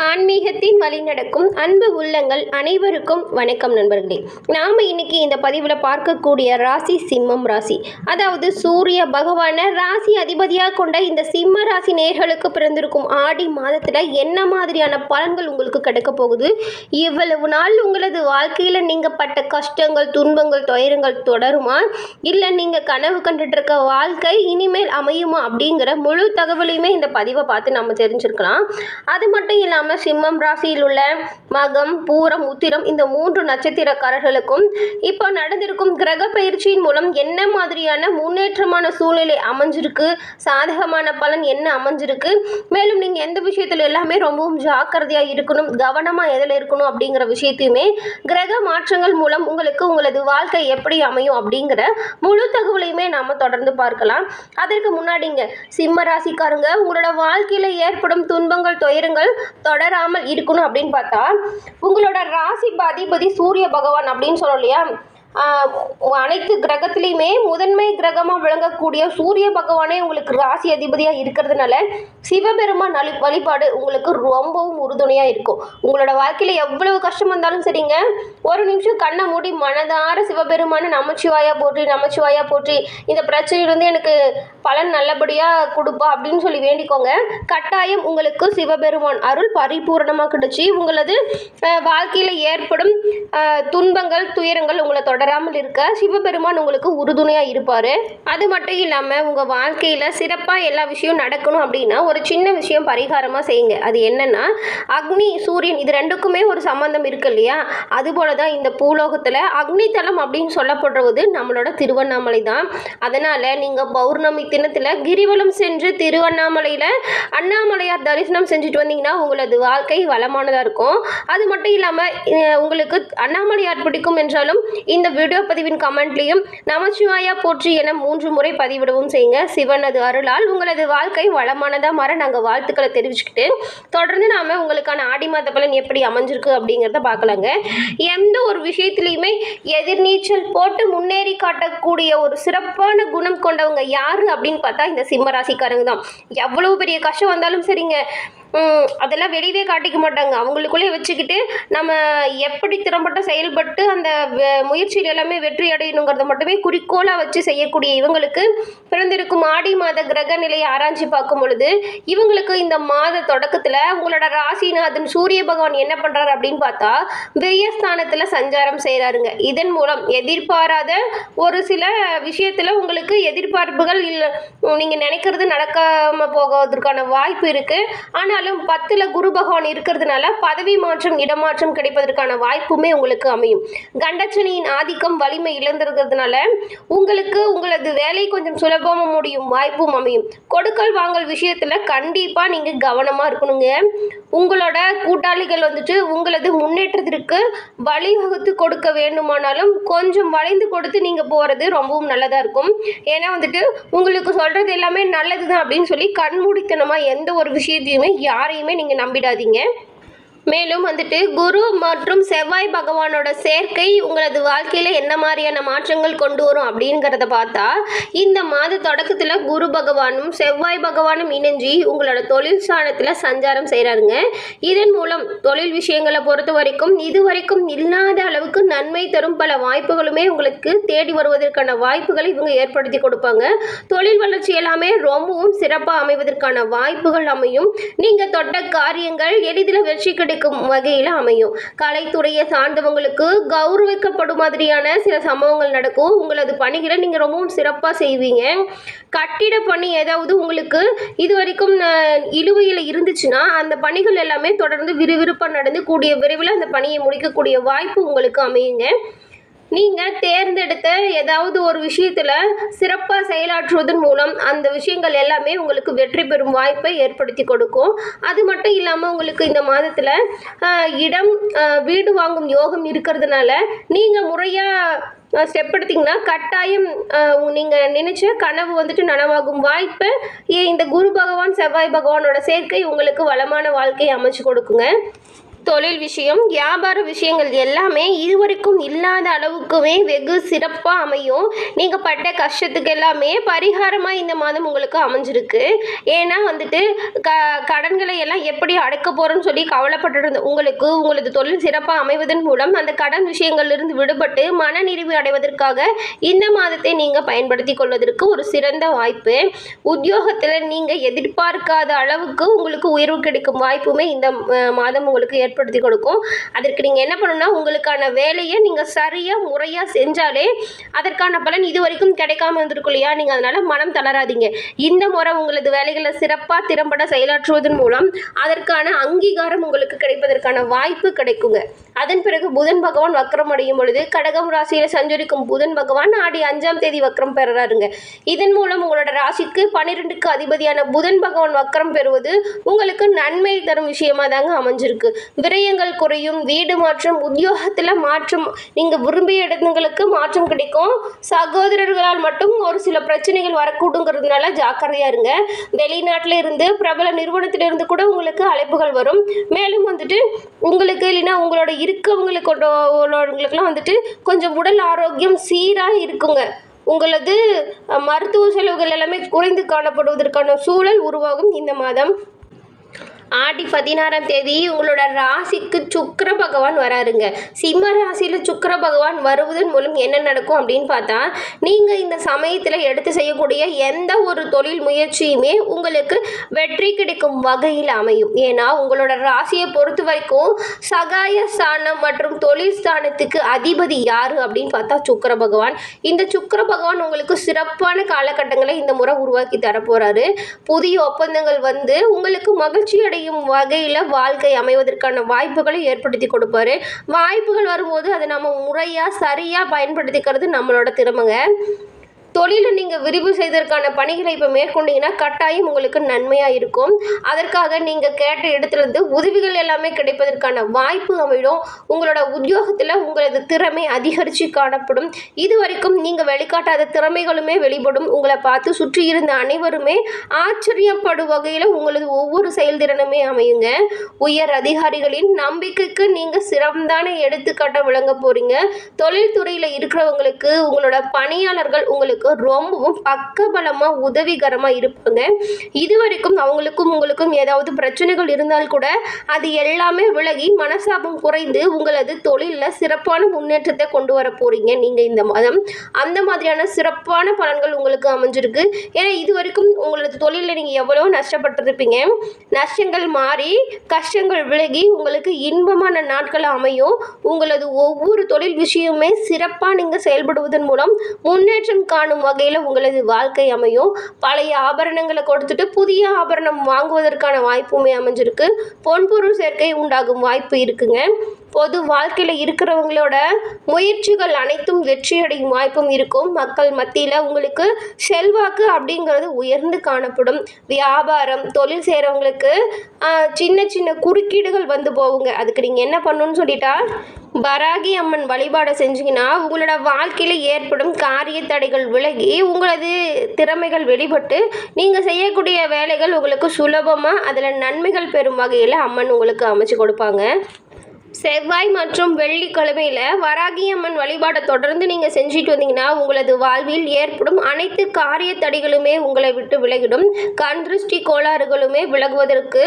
ஆன்மீகத்தின் வழி நடக்கும் அன்பு உள்ளங்கள் அனைவருக்கும் வணக்கம் நண்பர்களே. நாம் இன்னைக்கு இந்த பதிவில் பார்க்கக்கூடிய ராசி சிம்மம் ராசி. அதாவது சூரிய பகவானை ராசி அதிபதியாக கொண்ட இந்த சிம்ம ராசி நேர்களுக்கு பிறந்திருக்கும் ஆடி மாதத்தில் என்ன மாதிரியான பலன்கள் உங்களுக்கு கிடைக்க போகுது? இவ்வளவு நாள் உங்களது வாழ்க்கையில் நீங்கள் பட்ட கஷ்டங்கள் துன்பங்கள் துயரங்கள் தொடருமா? இல்லை நீங்கள் கனவு கண்டுட்டு இருக்க வாழ்க்கை இனிமேல் அமையுமா அப்படிங்கிற முழு தகவலையுமே இந்த பதிவை பார்த்து நம்ம தெரிஞ்சிருக்கலாம். அது மட்டும் இல்லாமல் சிம்மம் ராசியில் உள்ள மகம் பூரம் உத்திரம் இந்த மூன்று நட்சத்திரக்காரர்களுக்கும் இப்போ நடந்திருக்கும் கிரக பயிற்சியின் மூலம் என்ன மாதிரியான முன்னேற்றமான சூழ்நிலை அமைஞ்சிருக்கு சாதகமான பலன் என்ன அமைஞ்சிருக்கு மேலும் நீங்கள் எந்த விஷயத்தில் எல்லாமே ரொம்பவும் ஜாக்கிரதையாக இருக்கணும் கவனமாக எதில் இருக்கணும் அப்படிங்கிற விஷயத்தையுமே கிரக மாற்றங்கள் மூலம் உங்களுக்கு உங்களது வாழ்க்கை எப்படி அமையும் அப்படிங்கிற முழு தகவலையுமே நாம் தொடர்ந்து பார்க்கலாம். அதற்கு முன்னாடிங்க சிம்ம ராசிக்காரங்க உங்களோட வாழ்க்கையில் ஏற்படும் துன்பங்கள் துயரங்கள் தொடராமல் இருக்கணும் அப்படின்னு பார்த்தா உங்களோட ராசி அதிபதி சூரிய பகவான் அப்படின்னு சொல்லலையா இல்லையா? அனைத்து கிரகத்திலையுமே முதன்மை கிரகமாக விளங்கக்கூடிய சூரிய பகவானே உங்களுக்கு ராசி அதிபதியாக இருக்கிறதுனால சிவபெருமான் அழி வழிபாடு உங்களுக்கு ரொம்பவும் உறுதுணையாக இருக்கும். உங்களோட வாழ்க்கையில் எவ்வளவு கஷ்டம் வந்தாலும் சரிங்க. ஒரு நிமிஷம் கண்ணை மூடி மனதார சிவபெருமான நமச்சிவாயா போற்றி நமச்சிவாயா போற்றி இந்த பிரச்சனையிலிருந்து எனக்கு பலன் நல்லபடியாக கொடுப்பா அப்படின்னு சொல்லி வேண்டிக்கோங்க. கட்டாயம் உங்களுக்கு சிவபெருமான் அருள் பரிபூரணமாக கிடைச்சி உங்களது வாழ்க்கையில் ஏற்படும் துன்பங்கள் துயரங்கள் உங்களை தொடர் தொடராமல் இருக்க சிவபெருமான் உங்களுக்கு உறுதுணையாக இருப்பார். அது மட்டும் இல்லாமல் உங்கள் வாழ்க்கையில் சிறப்பாக எல்லா விஷயம் நடக்கணும் அப்படின்னா ஒரு சின்ன விஷயம் பரிகாரமாக செய்யுங்க. அது என்னென்னா அக்னி சூரியன் இது ரெண்டுக்குமே ஒரு சம்பந்தம் இருக்கு இல்லையா? அதுபோல தான் இந்த பூலோகத்தில் அக்னி தலம் அப்படின்னு சொல்லப்படுறது நம்மளோட திருவண்ணாமலை தான். அதனால் நீங்கள் பௌர்ணமி தினத்தில் கிரிவலம் சென்று திருவண்ணாமலையில் அண்ணாமலையார் தரிசனம் செஞ்சுட்டு வந்தீங்கன்னா உங்களது வாழ்க்கை வளமானதாக இருக்கும். அது மட்டும் இல்லாமல் உங்களுக்கு அண்ணாமலையார் பிடிக்கும் என்றாலும் இந்த வீடியோ பதிவின் கமெண்ட்லையும் நமச்சிவாயா போற்றி என மூன்று முறை பதிவிடவும் செய்யுங்க. சிவனது அருளால் உங்களது வாழ்க்கை வளமானதாக மாற நாங்கள் வாழ்த்துக்களை தெரிவிச்சுக்கிட்டு தொடர்ந்து நாம் உங்களுக்கான ஆடி மாத பலன் எப்படி அமைஞ்சிருக்கு அப்படிங்கிறத பார்க்கலாங்க. எந்த ஒரு விஷயத்துலையுமே எதிர்நீச்சல் போட்டு முன்னேறி காட்டக்கூடிய ஒரு சிறப்பான குணம் கொண்டவங்க யார் அப்படின்னு பார்த்தா இந்த சிம்ம ராசிக்காரங்க தான். எவ்வளவு பெரிய கஷ்டம் வந்தாலும் சரிங்க. அதெல்லாம் வெளியவே காட்டிக்க மாட்டாங்க. அவங்களுக்குள்ளே வச்சுக்கிட்டு நம்ம எப்படி திறம்பட்ட செயல்பட்டு அந்த முயற்சியில் எல்லாமே வெற்றி அடையணுங்கிறத மட்டுமே குறிக்கோளாக வச்சு செய்யக்கூடிய இவங்களுக்கு பிறந்திருக்கும் ஆடி மாத கிரக நிலையை ஆராய்ச்சி பார்க்கும் பொழுது இவங்களுக்கு இந்த மாத தொடக்கத்தில் உங்களோட ராசிநாதன் சூரிய பகவான் என்ன பண்ணுறாரு அப்படின்னு பார்த்தா விரயஸ்தானத்தில் சஞ்சாரம் செய்கிறாருங்க இதன் மூலம் எதிர்பாராத ஒரு சில விஷயத்தில் உங்களுக்கு எதிர்பார்ப்புகள் இல்லை நீங்கள் நினைக்கிறது நடக்காமல் போகிறதுக்கான வாய்ப்பு இருக்குது ஆனால் ஆனாலும் பத்தில் குரு பகவான் இருக்கிறதுனால பதவி மாற்றம் இடமாற்றம் கிடைப்பதற்கான வாய்ப்புமே உங்களுக்கு அமையும். கண்டச்சனியின் ஆதிக்கம் வலிமை இழந்திருக்கிறதுனால உங்களுக்கு உங்களது வேலை கொஞ்சம் சுலபமாக முடியும் வாய்ப்பும் அமையும். கொடுக்கல் வாங்கல் விஷயத்தில் கண்டிப்பாக நீங்கள் கவனமாக இருக்கணுங்க. உங்களோட கூட்டாளிகள் வந்துட்டு உங்களது முன்னேற்றத்திற்கு வழிவகுத்து கொடுக்க வேண்டுமானாலும் கொஞ்சம் வளைந்து கொடுத்து நீங்கள் போகிறது ரொம்பவும் நல்லதாக இருக்கும். ஏன்னா வந்துட்டு உங்களுக்கு சொல்கிறது எல்லாமே நல்லது தான் அப்படின்னு சொல்லி கண்மூடித்தனமாக எந்த ஒரு விஷயத்தையுமே யாரையுமே நீங்கள் நம்பிடாதீங்க. மேலும் வந்துட்டு குரு மற்றும் செவ்வாய் பகவானோட சேர்க்கை உங்களது வாழ்க்கையில் என்ன மாதிரியான மாற்றங்கள் கொண்டு வரும் அப்படிங்கிறத பார்த்தா இந்த மாத தொடக்கத்தில் குரு பகவானும் செவ்வாய் பகவானும் இணைஞ்சி உங்களோட தொழில் ஸ்தானத்தில் சஞ்சாரம் செய்கிறாருங்க இதன் மூலம் தொழில் விஷயங்களை பொறுத்த வரைக்கும் இது வரைக்கும் இல்லாத அளவுக்கு நன்மை தரும் பல வாய்ப்புகளுமே உங்களுக்கு தேடி வருவதற்கான வாய்ப்புகளை இவங்க ஏற்படுத்தி கொடுப்பாங்க. தொழில் வளர்ச்சி எல்லாமே ரொம்பவும் சிறப்பாக அமைவதற்கான வாய்ப்புகள் அமையும். நீங்கள் தொட்ட காரியங்கள் எளிதில் வெற்றி கிடைக்கும் வகையில் அமையும். கலைத்துறையை சார்ந்தவங்களுக்கு கௌரவிக்கப்படும் மாதிரியான சில சம்பவங்கள் நடக்கும். உங்களது பணிகளை நீங்கள் ரொம்பவும் சிறப்பாக செய்வீங்க. கட்டிட பணி ஏதாவது உங்களுக்கு இது வரைக்கும் இழுவையில் இருந்துச்சுன்னா அந்த பணிகள் எல்லாமே தொடர்ந்து விறுவிறுப்பாக நடந்து கூடிய விரைவில் அந்த பணியை முடிக்கக்கூடிய வாய்ப்பு உங்களுக்கு அமையுங்க. நீங்கள் தேர்ந்தெடுத்த ஏதாவது ஒரு விஷயத்தில் சிறப்பாக செயலாற்றுவதன் மூலம் அந்த விஷயங்கள் எல்லாமே உங்களுக்கு வெற்றி பெறும் வாய்ப்பை ஏற்படுத்தி கொடுக்கும். அது மட்டும் இல்லாமல் உங்களுக்கு இந்த மாதத்தில் இடம் வீடு வாங்கும் யோகம் இருக்கிறதுனால நீங்கள் முறையாக ஸ்டெப் எடுத்தீங்கன்னா கட்டாயம் நீங்கள் நினச்ச கனவு வந்துட்டு நனவாகும் வாய்ப்பை. இந்த குரு பகவான் செவ்வாய் பகவானோட சேர்க்கை உங்களுக்கு வளமான வாழ்க்கையை அமைச்சு கொடுக்குங்க. தொழில் விஷயம் வியாபார விஷயங்கள் எல்லாமே இதுவரைக்கும் இல்லாத அளவுக்குமே வெகு சிறப்பாக அமையும். நீங்கள் பட்ட கஷ்டத்துக்கு எல்லாமே பரிகாரமாக இந்த மாதம் உங்களுக்கு அமைஞ்சிருக்கு. ஏன்னா வந்துட்டு க கடன்களை எல்லாம் எப்படி அடைக்க போகிறோன்னு சொல்லி கவலைப்பட்டு இருந்த உங்களுக்கு உங்களது தொழில் சிறப்பாக அமைவதன் மூலம் அந்த கடன் விஷயங்கள்லிருந்து விடுபட்டு மனநிறைவு அடைவதற்காக இந்த மாதத்தை நீங்கள் பயன்படுத்தி கொள்வதற்கு ஒரு சிறந்த வாய்ப்பு. உத்தியோகத்தில் நீங்கள் எதிர்பார்க்காத அளவுக்கு உங்களுக்கு உயர்வு கிடைக்கும் வாய்ப்புமே இந்த மாதம் உங்களுக்கு ஏற்படுத்தி கொடுக்கும். அதற்கு நீங்கள் என்ன பண்ணணும்னா உங்களுக்கான வேலையை நீங்கள் சரியாக முறையாக செஞ்சாலே அதற்கான பலன் இது வரைக்கும் கிடைக்காம இருந்திருக்கும் இல்லையா? நீங்கள் அதனால் மனம் தளராதீங்க. இந்த முறை உங்களது வேலைகளை சிறப்பாக திறம்பட செயலாற்றுவதன் மூலம் அதற்கான அங்கீகாரம் உங்களுக்கு கிடைப்பதற்கான வாய்ப்பு கிடைக்குங்க. அதன் பிறகு புதன் பகவான் வக்ரம் அடையும் பொழுது கடகம் ராசியில் சஞ்சரிக்கும் புதன் பகவான் ஆடி அஞ்சாம் தேதி வக்ரம் பெறுறாருங்க. இதன் மூலம் உங்களோட ராசிக்கு பன்னிரெண்டுக்கு அதிபதியான புதன் பகவான் வக்ரம் பெறுவது உங்களுக்கு நன்மை தரும் விஷயமா தாங்க அமைஞ்சிருக்கு. விரயங்கள் குறையும் வீடு மாற்றம் உத்தியோகத்தில் மாற்றம் நீங்கள் விரும்பிய இடங்களுக்கு மாற்றம் கிடைக்கும். சகோதரர்களால் மட்டும் ஒரு சில பிரச்சனைகள் வரக்கூடுங்கிறதுனால ஜாக்கிரதையாக இருங்க. வெளிநாட்டில் இருந்து பிரபல நிறுவனத்திலிருந்து கூட உங்களுக்கு அழைப்புகள் வரும். மேலும் வந்துட்டு உங்களுக்கு இல்லைன்னா உங்களோட இருக்கவங்களுக்கு உள்ளவங்களுக்குலாம் வந்துட்டு கொஞ்சம் உடல் ஆரோக்கியம் சீராக இருக்குங்க. உங்களது மருத்துவ செலவுகள் எல்லாமே குறைந்து காணப்படுவதற்கான சூழல் உருவாகும் இந்த மாதம். ஆடி பதினாறாம் தேதி உங்களோட ராசிக்கு சுக்கர பகவான் வராருங்க. சிம்ம ராசியில் சுக்கர பகவான் வருவதன் மூலம் என்ன நடக்கும் அப்படின்னு பார்த்தா நீங்கள் இந்த சமயத்தில் எடுத்து செய்யக்கூடிய எந்த ஒரு தொழில் முயற்சியுமே உங்களுக்கு வெற்றி கிடைக்கும் வகையில் அமையும். ஏன்னா உங்களோட ராசியை பொறுத்த வரைக்கும் சகாய ஸ்தானம் மற்றும் தொழில் ஸ்தானத்துக்கு அதிபதி யார் அப்படின்னு பார்த்தா சுக்கர பகவான். இந்த சுக்கர பகவான் உங்களுக்கு சிறப்பான காலகட்டங்களை இந்த முறை உருவாக்கி தரப்போகிறாரு புதிய ஒப்பந்தங்கள் வந்து உங்களுக்கு மகிழ்ச்சி செய்யும் வகையில் வாழ்க்கை அமைவதற்கான வாய்ப்புகளை ஏற்படுத்தி கொடுப்பாரு. வாய்ப்புகள் வரும்போது அதை நம்ம முறையாக சரியாக பயன்படுத்திக்கிறது நம்மளோட திறமைங்க. தொழிலை நீங்கள் விரிவு செய்வதற்கான பணிகளை இப்போ மேற்கொண்டீங்கன்னா கட்டாயம் உங்களுக்கு நன்மையாக இருக்கும். அதற்காக நீங்கள் கேட்ட இடத்துலேருந்து உதவிகள் எல்லாமே கிடைப்பதற்கான வாய்ப்பு அமையும். உங்களோட உத்தியோகத்தில் உங்களது திறமை அதிகரித்து காணப்படும். இது வரைக்கும் நீங்கள் வெளிக்காட்டாத திறமைகளுமே வெளிப்படும். உங்களை பார்த்து சுற்றி இருந்த அனைவருமே ஆச்சரியப்படும் வகையில் உங்களது ஒவ்வொரு செயல்திறனுமே அமையுங்க. உயர் அதிகாரிகளின் நம்பிக்கைக்கு நீங்கள் சிறந்தான எடுத்துக்காட்ட விளங்க போகிறீங்க தொழில்துறையில் இருக்கிறவங்களுக்கு உங்களோட பணியாளர்கள் உங்களுக்கு ரொம்பவும் பக்கபலமாக உதவிகரமாக இருப்பாங்க. இது வரைக்கும் அவங்களுக்கும் உங்களுக்கும் ஏதாவது பிரச்சனைகள் இருந்தால் கூட அது எல்லாமே விலகி மனசாபம் குறைந்து உங்களது தொழிலில் சிறப்பான முன்னேற்றத்தை கொண்டு வர போகிறீங்க நீங்கள் இந்த மாதம் அந்த மாதிரியான சிறப்பான பலன்கள் உங்களுக்கு அமைஞ்சிருக்கு. ஏன்னா இது வரைக்கும் உங்களது தொழிலில் நீங்கள் எவ்வளோ நஷ்டப்பட்டிருப்பீங்க. நஷ்டங்கள் மாறி கஷ்டங்கள் விலகி உங்களுக்கு இன்பமான நாட்கள் அமையும். உங்களது ஒவ்வொரு தொழில் விஷயமுமே சிறப்பாக நீங்கள் செயல்படுவதன் மூலம் முன்னேற்றம் காணும் வகையில் உங்களது வாழ்க்கை அமையும். பழைய ஆபரணங்களை கொடுத்துட்டு புதிய ஆபரணம் வாங்குவதற்கான வாய்ப்புமே அமைஞ்சிருக்கு. பொன்பொருள் சேர்க்கை உண்டாகும் வாய்ப்பு இருக்குங்க. பொது வாழ்க்கையில் இருக்கிறவங்களோட முயற்சிகள் அனைத்தும் வெற்றியடையும் வாய்ப்பும் இருக்கும். மக்கள் மத்தியில் உங்களுக்கு செல்வாக்கு அப்படிங்கிறது உயர்ந்து காணப்படும். வியாபாரம் தொழில் செய்கிறவங்களுக்கு சின்ன சின்ன குறுக்கீடுகள் வந்து போகுங்க. அதுக்கு நீங்கள் என்ன பண்ணணும்னு சொல்லிட்டா பராகி அம்மன் வழிபாடை செஞ்சீங்கன்னா உங்களோட வாழ்க்கையில் ஏற்படும் காரிய தடைகள் விலகி உங்களது திறமைகள் வெளிப்பட்டு நீங்கள் செய்யக்கூடிய வேலைகள் உங்களுக்கு சுலபமாக அதில் நன்மைகள் பெறும் வகையில் அம்மன் உங்களுக்கு அமைச்சு கொடுப்பாங்க. செவ்வாய் மற்றும் வெள்ளிக்கிழமையில் வராகி அம்மன் வழிபாடை தொடர்ந்து நீங்கள் செஞ்சுட்டு வந்தீங்கன்னா உங்களது வாழ்வில் ஏற்படும் அனைத்து காரிய தடிகளுமே உங்களை விட்டு விலகிடும். கண் திருஷ்டி கோளாறுகளுமே விலகுவதற்கு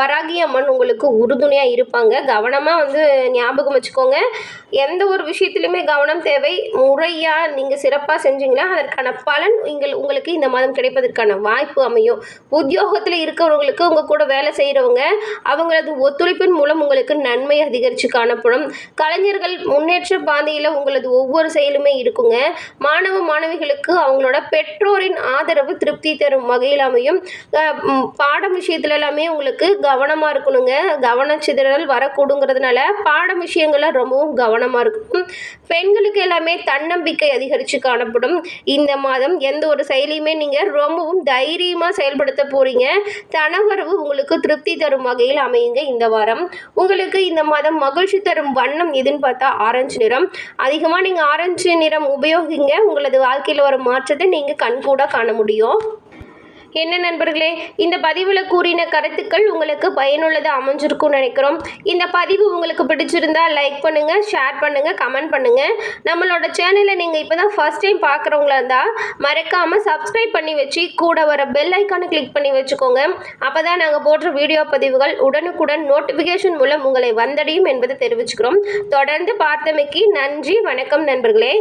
வராகியம்மன் வராகி அம்மன் உங்களுக்கு உறுதுணையாக இருப்பாங்க. கவனமாக வந்து ஞாபகம் வச்சுக்கோங்க. எந்த ஒரு விஷயத்துலையுமே கவனம் தேவை. முறையாக நீங்கள் சிறப்பாக செஞ்சீங்கன்னா அதற்கான பலன் நீங்கள் உங்களுக்கு இந்த மாதம் கிடைப்பதற்கான வாய்ப்பு அமையும். உத்தியோகத்தில் இருக்கிறவங்களுக்கு உங்கள் கூட வேலை செய்கிறவங்க அவங்களது ஒத்துழைப்பின் மூலம் உங்களுக்கு நன்மை அதிகம் அதிகரித்து காணப்படும். கலைஞர்கள் முன்னேற்ற பாதையில் உங்களது ஒவ்வொரு செயலுமே இருக்குங்க. மாணவ மாணவிகளுக்கு அவங்களோட பெற்றோரின் ஆதரவு திருப்தி தரும் வகையில் அமையும். பாடம் விஷயத்துல எல்லாமே உங்களுக்கு கவனமாக இருக்கணுங்க. கவனச்சிதறல் வரக்கூடுங்கிறதுனால பாடம் விஷயங்களை ரொம்பவும் கவனமாக இருக்கும் பெண்களுக்கு எல்லாமே தன்னம்பிக்கை அதிகரித்து காணப்படும். இந்த மாதம் எந்த ஒரு செயலையுமே நீங்கள் ரொம்பவும் தைரியமாக செயல்படுத்த போகிறீங்க தனவரவு உங்களுக்கு திருப்தி தரும் வகையில் அமையுங்க இந்த வாரம். உங்களுக்கு இந்த மாதம் மகிழ்ச்சி தரும் வண்ணம் எதுன்னு பார்த்தா ஆரஞ்சு நிறம். அதிகமாக நீங்கள் ஆரஞ்சு நிறம் உபயோகிங்க. உங்களது வாழ்க்கையில் வரும் மாற்றத்தை நீங்கள் கண்கூட காண முடியும். என்ன நண்பர்களே இந்த பதிவில் கூறின கருத்துக்கள் உங்களுக்கு பயனுள்ளதாக அமைஞ்சிருக்கும்னு நினைக்கிறோம். இந்த பதிவு உங்களுக்கு பிடிச்சிருந்தா லைக் பண்ணுங்கள் ஷேர் பண்ணுங்கள் கமெண்ட் பண்ணுங்கள் நம்மளோட சேனலை நீங்கள் இப்போ தான் ஃபஸ்ட் டைம் பார்க்குறவங்களா இருந்தால் மறக்காமல் சப்ஸ்கிரைப் பண்ணி வச்சு கூட வர பெல் ஐக்கானை கிளிக் பண்ணி வச்சுக்கோங்க. அப்போ தான் நாங்கள் போடுற வீடியோ பதிவுகள் உடனுக்குடன் நோட்டிஃபிகேஷன் மூலம் உங்களை வந்தடையும் என்பதை தெரிவிச்சுக்கிறோம். தொடர்ந்து பார்த்தமைக்கு நன்றி வணக்கம் நண்பர்களே.